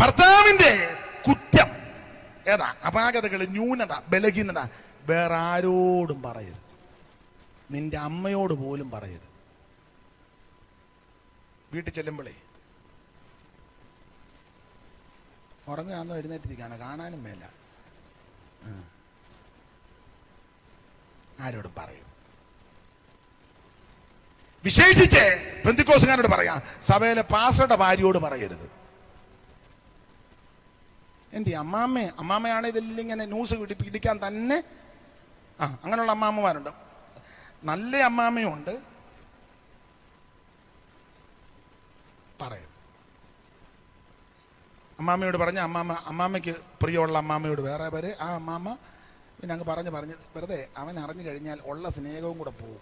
ഭർത്താവിന്റെ കുറ്റം. ഏതാ? അപാകതകൾ ന്യൂനത ബലഹീനത. വേറെ ആരോടും പറയരുത്. നിന്റെ അമ്മയോട് പോലും പറയരുത്. വീട്ടിൽ ചെല്ലുമ്പോഴേ ഉറങ്ങാന്നോ എഴുന്നേറ്റിരിക്കുകയാണ്? കാണാനും മേല. ആരോടും പറയും വിശേഷിച്ച് പെന്തിക്കോസുകാരോട് പറയാം സഭയിലെ പാസ്റ്ററുടെ ഭാര്യയോട് പറയരുത്. എന്റെ അമ്മാമ്മ അമ്മാമ്മയാണ് ഇതിൽ ഇങ്ങനെ ന്യൂസ് പിടിക്കാൻ തന്നെ. ആ അങ്ങനെയുള്ള അമ്മാമ്മമാരുണ്ട്. നല്ല അമ്മാമ്മയുണ്ട്. പറയും. അമ്മാമ്മയോട് പറഞ്ഞ അമ്മാമ്മ അമ്മാമ്മയ്ക്ക് പ്രിയമുള്ള അമ്മാമ്മയോട് വേറെ പേര്. ആ അമ്മാമ്മ പിന്നെ അങ്ങ് പറഞ്ഞ് പറഞ്ഞ്. വെറുതെ അവൻ അറിഞ്ഞു കഴിഞ്ഞാൽ ഉള്ള സ്നേഹവും കൂടെ പോകും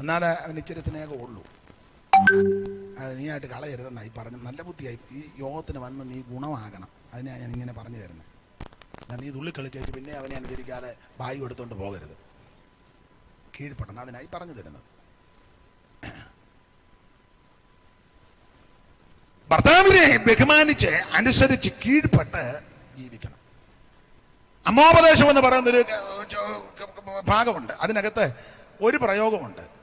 എന്നാലേ അവൻ ഇച്ചിരി സ്നേഹം ഉള്ളൂ. അത് നീ ആയിട്ട് കളയരുതെന്നായി പറഞ്ഞു നല്ല ബുദ്ധിയായി. ഈ യോഗത്തിന് വന്ന് നീ ഗുണമാകണം. അതിനാണ് ഞാൻ ഇങ്ങനെ പറഞ്ഞു തരുന്നത് ഞാൻ നീ തുള്ളി കളിച്ചേച്ച് പിന്നെ അവനെ അനുസരിക്കാതെ വായു എടുത്തുകൊണ്ട് പോകരുത്. കീഴ്പ്പെടണം. അതിനായി പറഞ്ഞു തരുന്നത് ഭർത്താവിനെ ബഹുമാനിച്ച് അനുസരിച്ച് കീഴ്പ്പെട്ട് ജീവിക്കണം. അമ്മോപദേശം എന്ന് പറയുന്നൊരു ഭാഗമുണ്ട്. അതിനകത്ത് ഒരു പ്രയോഗമുണ്ട്.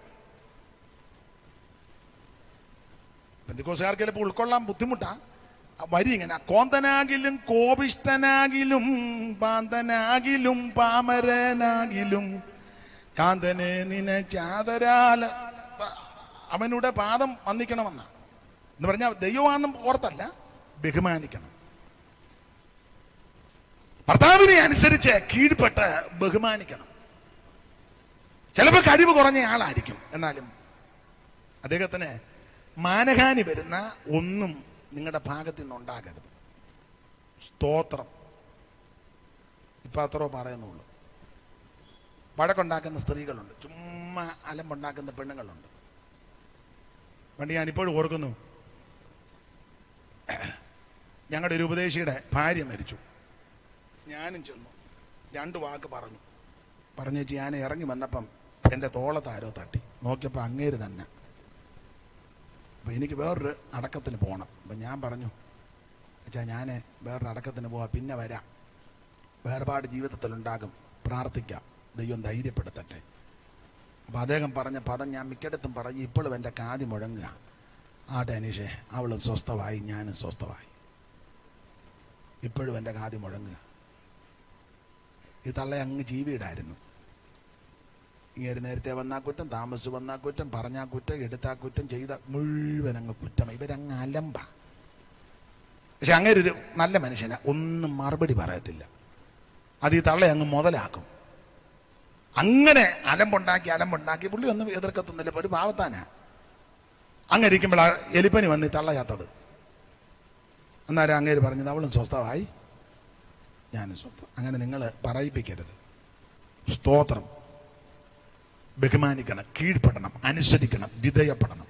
ബന്ധുക്കോസുകാർക്ക് ചിലപ്പോൾ ഉൾക്കൊള്ളാൻ ബുദ്ധിമുട്ടാ. വരി ഇങ്ങനെ കോന്തനാകിലും കോപിഷ്ടനാകിലും പാന്തനാകിലും പാമരനാകിലും കാന്തനെ നിന ചാതരാല അവനുടെ പാദം വന്നിക്കണമെന്ന എന്ന് പറഞ്ഞാൽ ദൈവമാണെന്നും ഓർത്തല്ല ബഹുമാനിക്കണം. ഭർത്താവിനെ അനുസരിച്ച് കീഴ്പ്പെട്ട് ബഹുമാനിക്കണം. ചിലപ്പോൾ കഴിവ് കുറഞ്ഞ ആളായിരിക്കും എന്നാലും അദ്ദേഹത്തിന് മാനഹാനി വരുന്ന ഒന്നും നിങ്ങളുടെ ഭാഗത്ത് നിന്ന് ഉണ്ടാകരുത്. സ്തോത്രം. ഇപ്പൊ അത്രോ പറയുന്നുള്ളൂ. വഴക്കുണ്ടാക്കുന്ന സ്ത്രീകളുണ്ട്. ചുമ്മാ അലമ്പുണ്ടാക്കുന്ന പെണ്ണുങ്ങളുണ്ട്. പണ്ട് ഞാൻ ഇപ്പോഴും ഓർക്കുന്നു. ഞങ്ങളുടെ ഒരു ഉപദേശിയുടെ ഭാര്യ മരിച്ചു. ഞാനും ചെന്നു. രണ്ട് വാക്ക് പറഞ്ഞു. പറഞ്ഞേച്ച് ഞാൻ ഇറങ്ങി വന്നപ്പം എന്റെ തോളത്താരോ തട്ടി. നോക്കിയപ്പോൾ അങ്ങേര് തന്നെ. അപ്പം എനിക്ക് വേറൊരു അടക്കത്തിന് പോകണം അപ്പം ഞാൻ പറഞ്ഞു അച്ഛാ ഞാൻ വേറൊരു അടക്കത്തിന് പോവാം പിന്നെ വരാം. വേർപാട് ജീവിതത്തിലുണ്ടാകും. പ്രാർത്ഥിക്കാം. ദൈവം ധൈര്യപ്പെടുത്തട്ടെ. അപ്പം അദ്ദേഹം പറഞ്ഞ പദം ഞാൻ മിക്കയിടത്തും പറഞ്ഞ് ഇപ്പോഴും എന്റെ കാതി മുഴങ്ങുക. ആട്ടെ അനീഷേ അവളും സ്വസ്ഥമായി ഞാനും സ്വസ്ഥമായി. ഇപ്പോഴും എന്റെ കാതി മുഴങ്ങുക. ഈ തള്ള അങ്ങ് ജീവിയിടായിരുന്നു. ഇങ്ങനെ നേരത്തെ വന്നാ കുറ്റം താമസിച്ച് വന്നാ കുറ്റം പറഞ്ഞാ കുറ്റം എടുത്താ കുറ്റം ചെയ്ത മുഴുവൻ അങ്ങ് കുറ്റം. ഇവരങ്ങ് അലമ്പ. പക്ഷെ അങ്ങനെ ഒരു നല്ല മനുഷ്യനാ. ഒന്നും മറുപടി പറയത്തില്ല. അത് ഈ തള്ളെ അങ്ങ് മുതലാക്കും. അങ്ങനെ അലമ്പുണ്ടാക്കി അലമ്പുണ്ടാക്കി പുള്ളി ഒന്നും എതിർക്കത്തുന്നില്ല ഒരു പാവത്താനാ. അങ്ങനെ ഇരിക്കുമ്പോൾ എലിപ്പനി വന്ന് ഈ തള്ളയാത്തത്. അന്നേരം അങ്ങേര് പറഞ്ഞത് അവളും സ്വസ്ഥമായി. ഞാനും സ്വസ്ഥം. അങ്ങനെ നിങ്ങൾ പറയിപ്പിക്കരുത്. സ്തോത്രം. ബഹുമാനിക്കണം കീഴ്പ്പെടണം അനുസരിക്കണം വിധേയപ്പെടണം.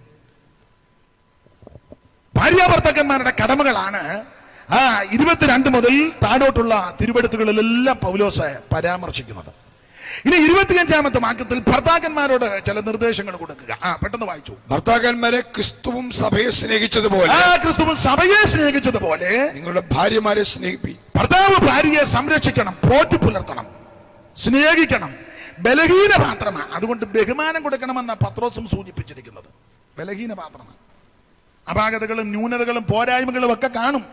ഭാര്യാഭർത്തക്കന്മാരുടെ കടമകളാണ് ആ ഇരുപത്തിരണ്ട് മുതൽ താഴോട്ടുള്ള തിരുവെടുത്തുകളിലെല്ലാം പൗലോസ് പരാമർശിക്കുന്നത്. ഇനി ഇരുപത്തിയഞ്ചാമത്തെ വാക്യത്തിൽ ഭർത്താക്കന്മാരോട് ചില നിർദ്ദേശങ്ങൾ കൊടുക്കുക. ആ പെട്ടെന്ന് വായിച്ചു. ഭർത്താക്കന്മാരെ ക്രിസ്തുവും സഭയെ സ്നേഹിച്ചതുപോലെ ക്രിസ്തുവും ക്രിസ്തു സഭയെ സ്നേഹിച്ചതുപോലെ നിങ്ങളുടെ ഭാര്യമാരെ സ്നേഹിപ്പി. ഭർത്താവ് ഭാര്യയെ സംരക്ഷിക്കണം പോറ്റി പുലർത്തണം സ്നേഹിക്കണം. ബലഹീന പാത്രമാണ് അതുകൊണ്ട് ബഹുമാനം കൊടുക്കണമെന്ന പത്രോസും സൂചിപ്പിച്ചിരിക്കുന്നത്. ബലഹീന പാത്രമാണ് അപാകതകളും ന്യൂനതകളും പോരായ്മകളും ഒക്കെ കാണും.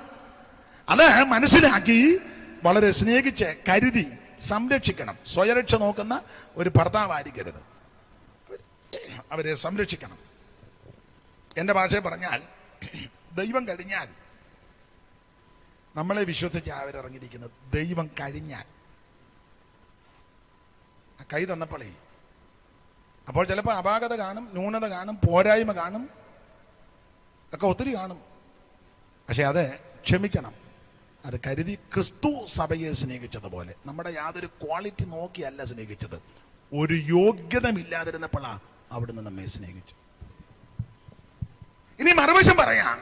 അത് മനസ്സിലാക്കി വളരെ സ്നേഹിച്ച് കരുതി സംരക്ഷിക്കണം. സ്വയരക്ഷ നോക്കുന്ന ഒരു ഭർത്താവായിരിക്കരുത്. അവരെ സംരക്ഷിക്കണം. എന്റെ ഭാഷയിൽ പറഞ്ഞാൽ ദൈവം കഴിഞ്ഞാൽ നമ്മളെ വിശ്വസിച്ച് അവരിറങ്ങിയിരിക്കുന്നത് ദൈവം കഴിഞ്ഞാൽ. കൈ തന്നപ്പോളേ അപ്പോൾ ചിലപ്പോൾ അപാകത കാണും ന്യൂനത കാണും പോരായ്മ കാണും. ഒക്കെ ഒത്തിരി കാണും. പക്ഷെ അത് ക്ഷമിക്കണം. അത് കരുതി ക്രിസ്തു സഭയെ സ്നേഹിച്ചതുപോലെ. നമ്മുടെ യാതൊരു ക്വാളിറ്റി നോക്കിയല്ല സ്നേഹിച്ചത്. ഒരു യോഗ്യതമില്ലാതിരുന്നപ്പോഴാണ് അവിടുന്ന് നമ്മെ സ്നേഹിച്ചു. ഇനി മറുവശം പറയാം.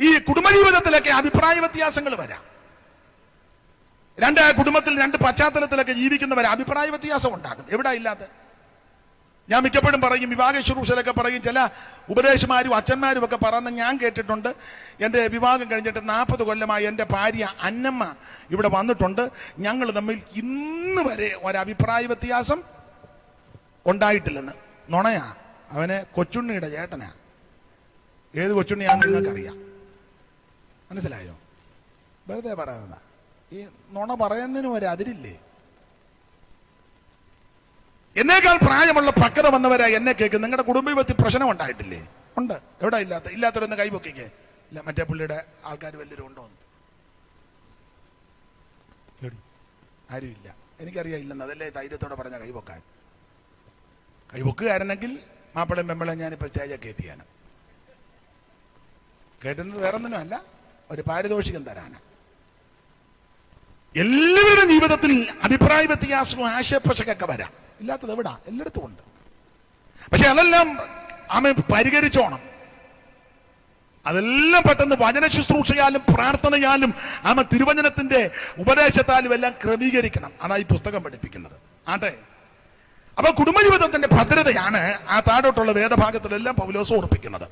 ഈ കുടുംബജീവിതത്തിലൊക്കെ അഭിപ്രായ വ്യത്യാസങ്ങൾ വരാം. രണ്ട് കുടുംബത്തിൽ രണ്ട് പശ്ചാത്തലത്തിലൊക്കെ ജീവിക്കുന്നവരെ അഭിപ്രായ വ്യത്യാസം ഉണ്ടാകും എവിടെ ഇല്ലാത്ത? ഞാൻ മിക്കപ്പോഴും പറയും വിവാഹ ശുശ്രൂഷയിലൊക്കെ പറയും ചില ഉപദേശമാരും അച്ഛന്മാരും ഒക്കെ പറയുന്ന ഞാൻ കേട്ടിട്ടുണ്ട്. എന്റെ വിവാഹം കഴിഞ്ഞിട്ട് നാൽപ്പത് കൊല്ലമായി എന്റെ ഭാര്യ അന്നമ്മ ഇവിടെ വന്നിട്ടുണ്ട്. ഞങ്ങൾ തമ്മിൽ ഇന്ന് വരെ ഒരഭിപ്രായ വ്യത്യാസം ഉണ്ടായിട്ടില്ലെന്ന്. നുണയാ. അവനെ കൊച്ചുണ്ണിയുടെ ചേട്ടനാ. ഏത് കൊച്ചുണ്ണിയാന്ന് നിങ്ങൾക്കറിയാം. മനസ്സിലായോ? വെറുതെ പറയുന്നതാ ഈ നുണ പറയുന്നതിനും ഒരു അതിരില്ലേ? എന്നേക്കാൾ പ്രായമുള്ള പക്വത വന്നവരാ എന്നെ കേൾക്കും നിങ്ങളുടെ കുടുംബത്തിൽ പ്രശ്നം ഉണ്ടായിട്ടില്ലേ? ഉണ്ട്. എവിടെ ഇല്ലാത്ത ഇല്ലാത്തവരൊന്ന് കൈപൊക്കിക്കേ ഇല്ല മറ്റേ പുള്ളിയുടെ ആൾക്കാർ വലിയൊരു ഉണ്ടോ ആരും ഇല്ല ആരുമില്ല. എനിക്കറിയാം ഇല്ലെന്ന് അതല്ലേ ധൈര്യത്തോടെ പറഞ്ഞ കൈപൊക്കാൻ കൈപൊക്കുകയായിരുന്നെങ്കിൽ മാപ്പിളയും പെമ്പളയും ഞാനിപ്പോൾ സ്റ്റേജൊക്കെ കയറ്റിയാണ്. കയറ്റുന്നത് വേറൊന്നിനും അല്ല ഒരു പാരിതോഷികം തരാനാണ്. എല്ലാവരുടെ ജീവിതത്തിൽ അഭിപ്രായ വ്യത്യാസവും ആശയപ്രശകൊക്കെ വരാം. ഇല്ലാത്തത് എവിടാ? എല്ലായിടത്തും ഉണ്ട്. പക്ഷെ അതെല്ലാം ആമ പരിഹരിച്ചോണം. അതെല്ലാം പെട്ടെന്ന് വചന ശുശ്രൂഷയാലും പ്രാർത്ഥനയാലും ആമ തിരുവചനത്തിന്റെ ഉപദേശത്താലും എല്ലാം ക്രമീകരിക്കണം. അതാണ് ഈ പുസ്തകം പഠിപ്പിക്കുന്നത്. ആട്ടെ? അപ്പൊ കുടുംബജീവിതത്തിന്റെ ഭദ്രതയാണ് ആ താഴോട്ടുള്ള വേദഭാഗത്തിലെല്ലാം പൗലോസ് ഓർപ്പിക്കുന്നത്.